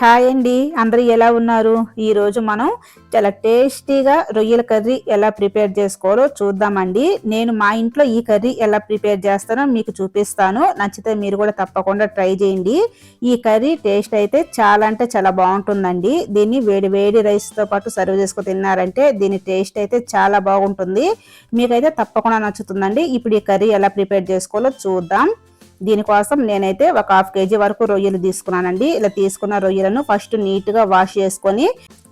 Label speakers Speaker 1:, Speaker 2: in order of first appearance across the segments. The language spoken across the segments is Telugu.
Speaker 1: హాయ్ అండి. అందరూ ఎలా ఉన్నారు? ఈ రోజు మనం చాలా టేస్టీగా రొయ్యల కర్రీ ఎలా ప్రిపేర్ చేసుకోవాలో చూద్దామండి. నేను మా ఇంట్లో ఈ కర్రీ ఎలా ప్రిపేర్ చేస్తానో మీకు చూపిస్తాను. నచ్చితే మీరు కూడా తప్పకుండా ట్రై చేయండి. ఈ కర్రీ టేస్ట్ అయితే చాలా అంటే చాలా బాగుంటుందండి. దీన్ని వేడి వేడి రైస్తో పాటు సర్వ్ చేసుకుని తిన్నారంటే దీని టేస్ట్ అయితే చాలా బాగుంటుంది. మీకైతే తప్పకుండా నచ్చుతుందండి. ఇప్పుడు ఈ కర్రీ ఎలా ప్రిపేర్ చేసుకోవాలో చూద్దాం. దీనికోసం నేనైతే ఒక హాఫ్ కేజీ వరకు రొయ్యలు తీసుకున్నానండి. ఇలా తీసుకున్న రొయ్యలను ఫస్ట్ నీట్గా వాష్ చేసుకొని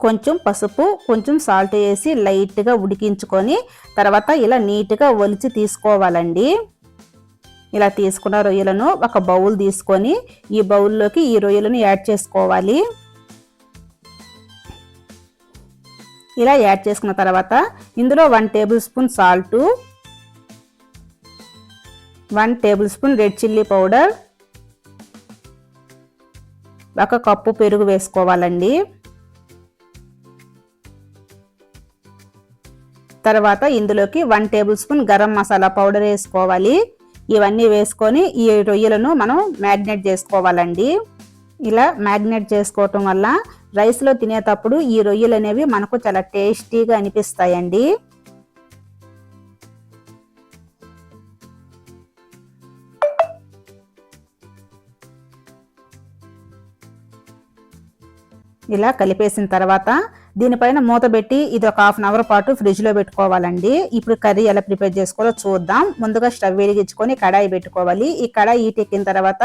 Speaker 1: కొంచెం పసుపు కొంచెం సాల్ట్ వేసి లైట్గా ఉడికించుకొని తర్వాత ఇలా నీట్గా ఒలిచి తీసుకోవాలండి. ఇలా తీసుకున్న రొయ్యలను ఒక బౌల్ తీసుకొని ఈ బౌల్లోకి ఈ రొయ్యలను యాడ్ చేసుకోవాలి. ఇలా యాడ్ చేసుకున్న తర్వాత ఇందులో one tablespoon salt one tablespoon red chilli powder. ఒక కప్పు పెరుగు వేసుకోవాలండి. తర్వాత ఇందులోకి one tablespoon garam masala powder వేసుకోవాలి. ఇవన్నీ వేసుకొని ఈ రొయ్యలను మనం మ్యాగ్నేట్ చేసుకోవాలండి. ఇలా మ్యాగ్నేట్ చేసుకోవటం వల్ల రైస్లో తినేటప్పుడు ఈ రొయ్యలు అనేవి మనకు చాలా టేస్టీగా అనిపిస్తాయండి. ఇలా కలిపేసిన తర్వాత దీనిపైన మూత పెట్టి ఇది ఒక హాఫ్ అన్ అవర్ పాటు ఫ్రిడ్జ్లో పెట్టుకోవాలండి. ఇప్పుడు కర్రీ ఎలా ప్రిపేర్ చేసుకోవాలో చూద్దాం. ముందుగా స్టవ్ వెలిగించుకొని కడాయి పెట్టుకోవాలి. ఈ కడాయి ఈట్ ఎక్కిన తర్వాత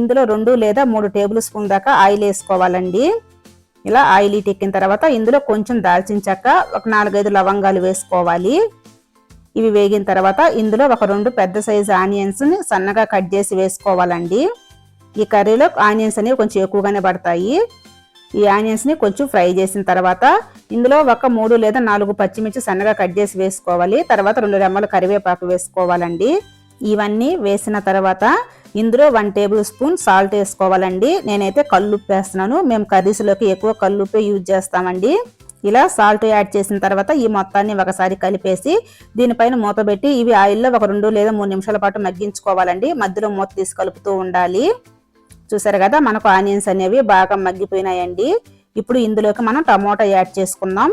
Speaker 1: ఇందులో రెండు లేదా మూడు టేబుల్ స్పూన్ దాకా ఆయిల్ వేసుకోవాలండి. ఇలా ఆయిల్ ఈట్ ఎక్కిన తర్వాత ఇందులో కొంచెం దాల్చిన చెక్క ఒక నాలుగైదు లవంగాలు వేసుకోవాలి. ఇవి వేగిన తర్వాత ఇందులో ఒక రెండు పెద్ద సైజు ఆనియన్స్ని సన్నగా కట్ చేసి వేసుకోవాలండి. ఈ కర్రీలో ఆనియన్స్ అనేవి కొంచెం ఎక్కువగానే పడతాయి. ఈ ఆనియన్స్ని కొంచెం ఫ్రై చేసిన తర్వాత ఇందులో ఒక మూడు లేదా నాలుగు పచ్చిమిర్చి సన్నగా కట్ చేసి వేసుకోవాలి. తర్వాత రెండు రెమ్మలు కరివేపాకు వేసుకోవాలండి. ఇవన్నీ వేసిన తర్వాత ఇందులో వన్ టేబుల్ స్పూన్ సాల్ట్ వేసుకోవాలండి. నేనైతే కల్లుప్పు వేస్తున్నాను. మేము కర్రీస్లోకి ఎక్కువ కల్లుప్పే యూజ్ చేస్తామండి. ఇలా సాల్ట్ యాడ్ చేసిన తర్వాత ఈ మొత్తాన్ని ఒకసారి కలిపేసి దీనిపైన మూత పెట్టి ఇవి ఆయిల్లో ఒక రెండు లేదా మూడు నిమిషాల పాటు మగ్గించుకోవాలండి. మధ్యలో మూత తీసి కలుపుతూ ఉండాలి. చూసారు కదా మనకు ఆనియన్స్ అనేవి బాగా మగ్గిపోయినాయండి. ఇప్పుడు ఇందులోకి మనం టమోటా యాడ్ చేసుకుందాం.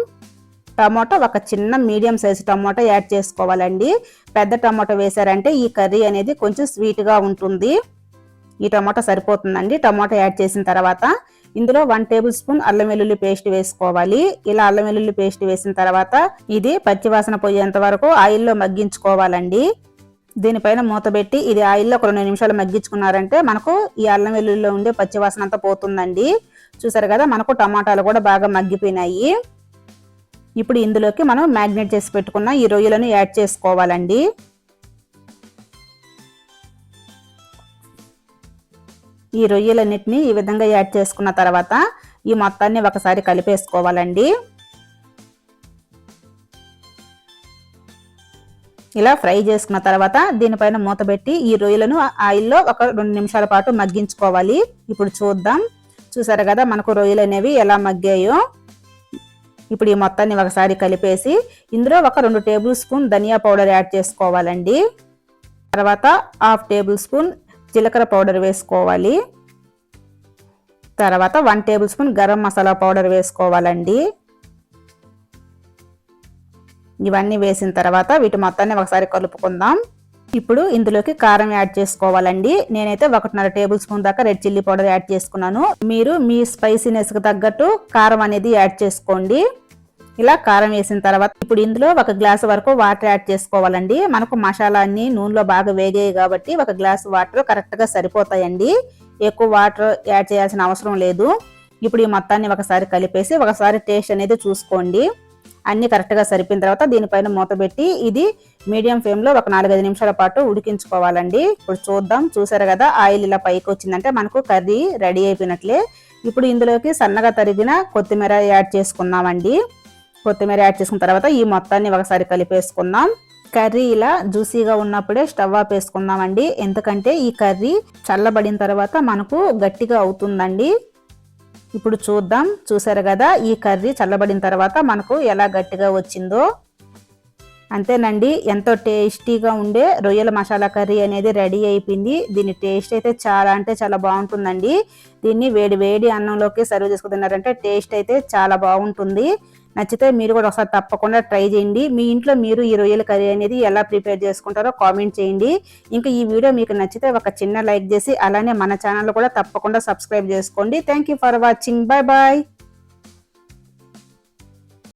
Speaker 1: టమోటా ఒక చిన్న మీడియం సైజు టమోటా యాడ్ చేసుకోవాలండి. పెద్ద టమోటా వేసారంటే ఈ కర్రీ అనేది కొంచెం స్వీట్గా ఉంటుంది. ఈ టమోటా సరిపోతుందండి. టమోటా యాడ్ చేసిన తర్వాత ఇందులో వన్ టేబుల్ స్పూన్ అల్లం వెల్లుల్లి పేస్ట్ వేసుకోవాలి. ఇలా అల్లం వెల్లుల్లి పేస్ట్ వేసిన తర్వాత ఇది పచ్చివాసన పోయేంత వరకు ఆయిల్లో మగ్గించుకోవాలండి. దీనిపైన మూత పెట్టి ఇది ఆయిల్లో ఒక రెండు నిమిషాలు మగ్గించుకున్నారంటే మనకు ఈ అల్లం వెల్లుల్లిలో ఉండే పచ్చివాసన అంతా పోతుందండి. చూసారు కదా మనకు టమాటాలు కూడా బాగా మగ్గిపోయినాయి. ఇప్పుడు ఇందులోకి మనం మ్యాగ్నేట్ చేసి పెట్టుకున్న ఈ రొయ్యలను యాడ్ చేసుకోవాలండి. ఈ రొయ్యలన్నిటిని ఈ విధంగా యాడ్ చేసుకున్న తర్వాత ఈ మొత్తాన్ని ఒకసారి కలిపేసుకోవాలండి. ఇలా ఫ్రై చేసుకున్న తర్వాత దీనిపైన మూత పెట్టి ఈ రొయ్యలను ఆయిల్లో ఒక రెండు నిమిషాల పాటు మగ్గించుకోవాలి. ఇప్పుడు చూద్దాం. చూసారు కదా మనకు రొయ్యలు అనేవి ఎలా మగ్గాయో. ఇప్పుడు ఈ మొత్తాన్ని ఒకసారి కలిపేసి ఇందులో ఒక రెండు టేబుల్ స్పూన్ ధనియా పౌడర్ యాడ్ చేసుకోవాలండి. తర్వాత హాఫ్ టేబుల్ స్పూన్ జీలకర్ర పౌడర్ వేసుకోవాలి. తర్వాత one tablespoon garam masala powder వేసుకోవాలండి. ఇవన్నీ వేసిన తర్వాత వీటి మొత్తాన్ని ఒకసారి కలుపుకుందాం. ఇప్పుడు ఇందులోకి కారం యాడ్ చేసుకోవాలండి. నేనైతే ఒకటిన్నర టేబుల్ స్పూన్ దాకా రెడ్ చిల్లీ పౌడర్ యాడ్ చేసుకున్నాను. మీరు మీ స్పైసీనెస్కి తగ్గట్టు కారం అనేది యాడ్ చేసుకోండి. ఇలా కారం వేసిన తర్వాత ఇప్పుడు ఇందులో ఒక గ్లాస్ వరకు వాటర్ యాడ్ చేసుకోవాలండి. మనకు మసాలా అన్ని నూనెలో బాగా వేగాయి కాబట్టి ఒక గ్లాస్ వాటర్ కరెక్ట్గా సరిపోతాయండి. ఎక్కువ వాటర్ యాడ్ చేయాల్సిన అవసరం లేదు. ఇప్పుడు ఈ మొత్తాన్ని ఒకసారి కలిపేసి ఒకసారి టేస్ట్ అనేది చూసుకోండి. అన్ని కరెక్ట్గా సరిపోయిన తర్వాత దీనిపైన మూత పెట్టి ఇది మీడియం ఫ్లేమ్లో ఒక నాలుగైదు నిమిషాల పాటు ఉడికించుకోవాలండి. ఇప్పుడు చూద్దాం చూసారు కదా ఆయిల్ ఇలా పైకి వచ్చిందంటే మనకు కర్రీ రెడీ అయిపోయినట్లే. ఇప్పుడు ఇందులోకి సన్నగా తరిగిన కొత్తిమీర యాడ్ చేసుకున్నామండి కొత్తిమీర యాడ్ చేసుకున్న తర్వాత ఈ మొత్తాన్ని ఒకసారి కలిపేసుకుందాం. కర్రీ ఇలా జ్యూసీగా ఉన్నప్పుడే స్టవ్ ఆఫ్ వేసుకుందామండి ఎందుకంటే ఈ కర్రీ చల్లబడిన తర్వాత మనకు గట్టిగా అవుతుందండి. ఇప్పుడు చూద్దాం. చూసారు కదా ఈ కర్రీ చల్లబడిన తర్వాత మనకు ఎలా గట్టిగా వచ్చిందో. అంతేనండి ఎంతో టేస్టీగా ఉండే రొయ్యల మసాలా కర్రీ అనేది రెడీ అయిపోయింది. దీని టేస్ట్ అయితే చాలా అంటే చాలా బాగుంటుందండి. దీన్ని వేడి వేడి అన్నంలోకి సర్వ్ చేసుకుని టేస్ట్ అయితే చాలా బాగుంటుంది. నచ్చితే మీరు కూడా ఒకసారి తప్పకుండా ట్రై చేయండి. మీ ఇంట్లో మీరు ఈ రొయ్యల కర్రీ అనేది ఎలా ప్రిపేర్ చేసుకుంటారో కామెంట్ చేయండి. ఇంకా ఈ వీడియో మీకు నచ్చితే ఒక చిన్న లైక్ చేసి అలానే మన ఛానల్ కూడా తప్పకుండా సబ్స్క్రైబ్ చేసుకోండి. Thank for watching bye bye